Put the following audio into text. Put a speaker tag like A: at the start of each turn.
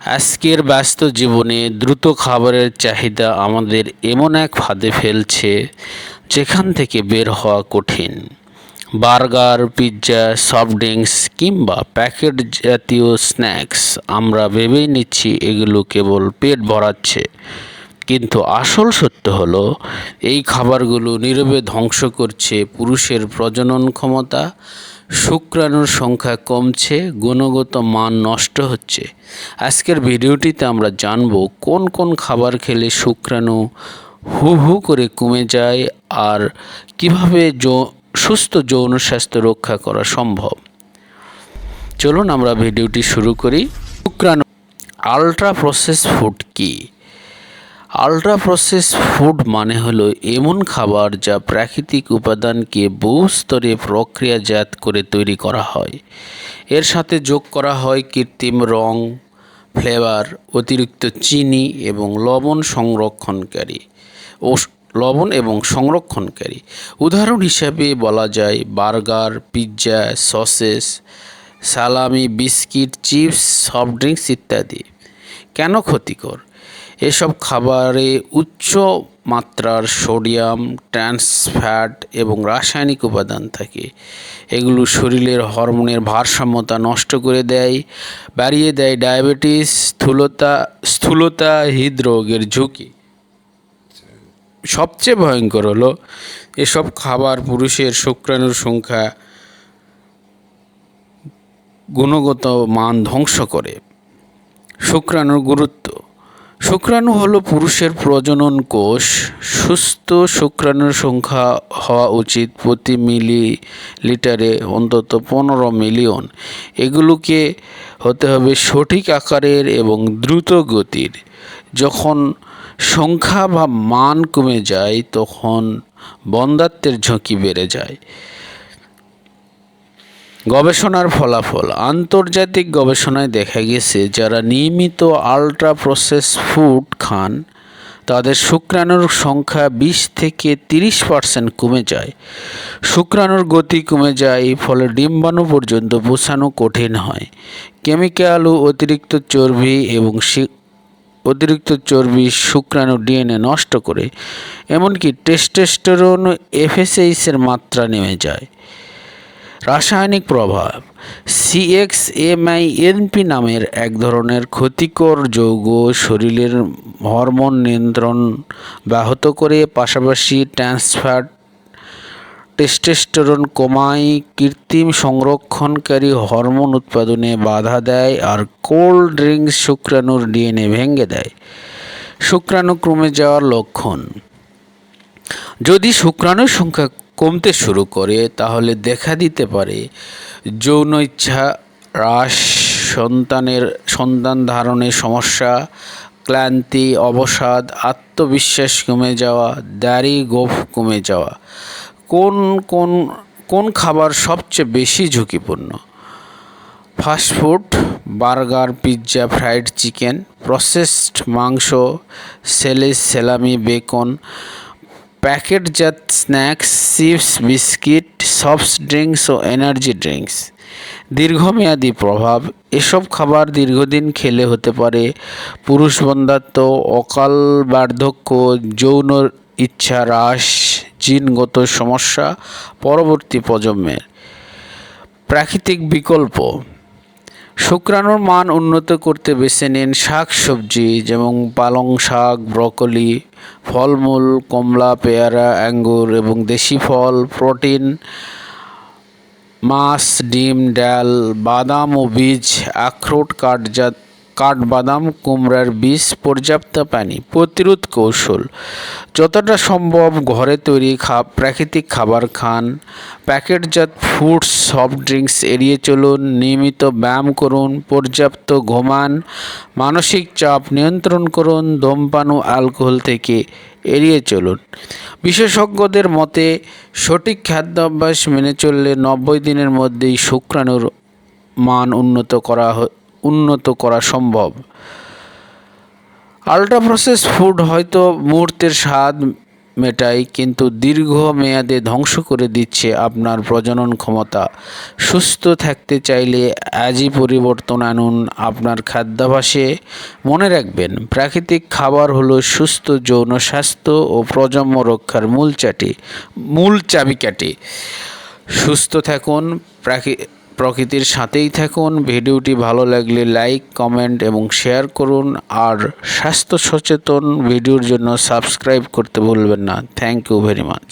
A: আজকের ব্যস্ত জীবনে দ্রুত খাবারের চাহিদা আমাদের এমন এক ফাঁদে ফেলছে, যেখান থেকে বের হওয়া কঠিন। বার্গার, পিৎজা, সফট ড্রিঙ্কস কিংবা প্যাকেট জাতীয় স্ন্যাক্স আমরা ভেবেই নিচ্ছি এগুলো কেবল পেট ভরাচ্ছে। কিন্তু আসল সত্য হলো, এই খাবারগুলো নীরবে ধ্বংস করছে পুরুষের প্রজনন ক্ষমতা শুক্রাণুর সংখ্যা কমছে, গুণগত মান নষ্ট হচ্ছে। আজকের ভিডিওটিতে আমরা জানব কোন কোন খাবার খেলে শুক্রাণু হু হু করে কমে যায় আর কীভাবে সুস্থ যৌন স্বাস্থ্য রক্ষা করা সম্ভব। চলুন আমরা ভিডিওটি শুরু করি। শুক্রাণু আলট্রা প্রসেস ফুড কী? আলট্রা প্রসেস ফুড মানে হলো এমন খাবার যা প্রাকৃতিক উপাদানকে বহু স্তরে প্রক্রিয়াজাত করে তৈরি করা হয়। এর সাথে যোগ করা হয় কৃত্রিম রং ফ্লেভার অতিরিক্ত চিনি এবং লবণ সংরক্ষণকারী। ও লবণ এবং সংরক্ষণকারী। উদাহরণ হিসাবে বলা যায় burger, pizza, sausages, salami, biscuit, chips, soft drinks ইত্যাদি। কেন ক্ষতিকর? এসব খাবারে উচ্চ মাত্রার সোডিয়াম ট্রান্স ফ্যাট এবং রাসায়নিক উপাদান থাকে। এগুলো শরীরের হরমোনের ভারসাম্যতা নষ্ট করে দেয়, বাড়িয়ে দেয় ডায়াবেটিস, স্থূলতা স্থূলতা হৃদরোগের ঝুঁকি। সবচেয়ে ভয়ঙ্কর হলো এসব খাবার পুরুষের শুক্রাণুর সংখ্যা গুণগত মান ধ্বংস করে। শুক্রাণুর গুরুত্ব। শুক্রাণু হলো পুরুষের প্রজনন কোষ। সুস্থ শুক্রাণুর সংখ্যা হওয়া উচিত প্রতি মিলি লিটারে অন্তত পনেরো মিলিয়ন। এগুলোকে হতে হবে সঠিক আকারের এবং দ্রুত গতির। যখন সংখ্যা বা মান কমে যায়, তখন বন্ধাত্বের ঝুঁকি বেড়ে যায়। গবেষণার ফলাফল। আন্তর্জাতিক গবেষণায় দেখা গেছে, যারা নিয়মিত আলট্রা প্রসেস ফুড খান, তাদের শুক্রাণুর সংখ্যা বিশ থেকে তিরিশ পার্সেন্ট কমে যায়। শুক্রাণুর গতি কমে যায় ফলে ডিম্বাণু পর্যন্ত পৌঁছানো কঠিন হয়। কেমিক্যাল ও অতিরিক্ত চর্বি এবং অতিরিক্ত চর্বি শুক্রাণু ডিএনএ নষ্ট করে, এমনকি টেস্টেস্টেরন এফএসএইসের মাত্রা নেমে যায়। রাসায়নিক প্রভাব সিএক্স এমআইএনপি নামের এক ধরনের ক্ষতিকর যৌগ শরীরের হরমোন নিয়ন্ত্রণ ব্যাহত করে, পাশাপাশি ট্রান্সফ্যাট, টেস্টোস্টেরন কমায়, কৃত্রিম সংরক্ষণকারী হরমোন উৎপাদনে বাধা দেয় আর কোল্ড ড্রিঙ্কস শুক্রাণুর ডিএনএ ভেঙে দেয়। শুক্রাণু কমে যাওয়ার লক্ষণ। যদি শুক্রাণুর সংখ্যা কমতে শুরু করে, তাহলে দেখা দিতে পারে যৌন ইচ্ছা হ্রাস সন্তানের, সন্তান ধারণের সমস্যা, ক্লান্তি, অবসাদ, আত্মবিশ্বাস কমে যাওয়া, দাড়ি গোফ কমে যাওয়া। কোন কোন কোন খাবার সবচেয়ে বেশি ঝুঁকিপূর্ণ? Fast food burger, pizza, fried chicken, processed মাংস, সেলিস, সেলামি, বেকন প্যাকেটজাত snacks, chips, biscuit, soft drinks ও এনার্জি ড্রিঙ্কস। দীর্ঘমেয়াদী প্রভাব, এসব খাবার দীর্ঘদিন খেলে হতে পারে। পুরুষ বন্ধাত্ব অকাল বার্ধক্য, যৌন ইচ্ছা হ্রাস, জিনগত সমস্যা, পরবর্তী প্রজন্মের। প্রাকৃতিক বিকল্প শুক্রাণুর মান উন্নত করতে বেছে নিন শাক সবজি যেমন পালং শাক, ব্রকলি, ফলমূল, কমলা, পেয়ারা আঙ্গুর এবং দেশি ফল, প্রোটিন, মাছ, ডিম, ডাল, বাদাম ও বীজ, আখরোট, কাঠজাত কাঠবাদাম, কুমড়ার বীজ, পর্যাপ্ত পানি, প্রতিরোধ কৌশল। যতটা সম্ভব ঘরে তৈরি প্রাকৃতিক খাবার খান। প্যাকেটজাত ফুডস, সফট ড্রিঙ্কস এড়িয়ে চলুন, নিয়মিত ব্যায়াম করুন, পর্যাপ্ত ঘুমান, মানসিক চাপ নিয়ন্ত্রণ করুন, ধূমপান ও অ্যালকোহল থেকে এড়িয়ে চলুন। বিশেষজ্ঞদের মতে, সঠিক খাদ্যাভ্যাস মেনে চললে নব্বই দিনের মধ্যেই শুক্রাণুর মান উন্নত করা উন্নত করা সম্ভব। আলট্রা প্রসেস ফুড হয়তো মুহূর্তের স্বাদ মেটায়, কিন্তু দীর্ঘ মেয়াদে ধ্বংস করে দিচ্ছে আপনার প্রজনন ক্ষমতা। সুস্থ থাকতে চাইলে আজই পরিবর্তন আনুন আপনার খাদ্যাভ্যাসে মনে রাখবেন, প্রাকৃতিক খাবার হলো সুস্থ যৌন স্বাস্থ্য ও প্রজন্ম রক্ষার মূল চাটি, মূল চাবিকাঠি। সুস্থ থাকুন, প্রাকৃ প্রকৃতির সাথেই থাকুন। ভিডিওটি ভালো লাগলে লাইক, কমেন্ট এবং শেয়ার করুন। আর স্বাস্থ্য সচেতন ভিডিওর জন্য সাবস্ক্রাইব করতে ভুলবেন না। Thank you very much.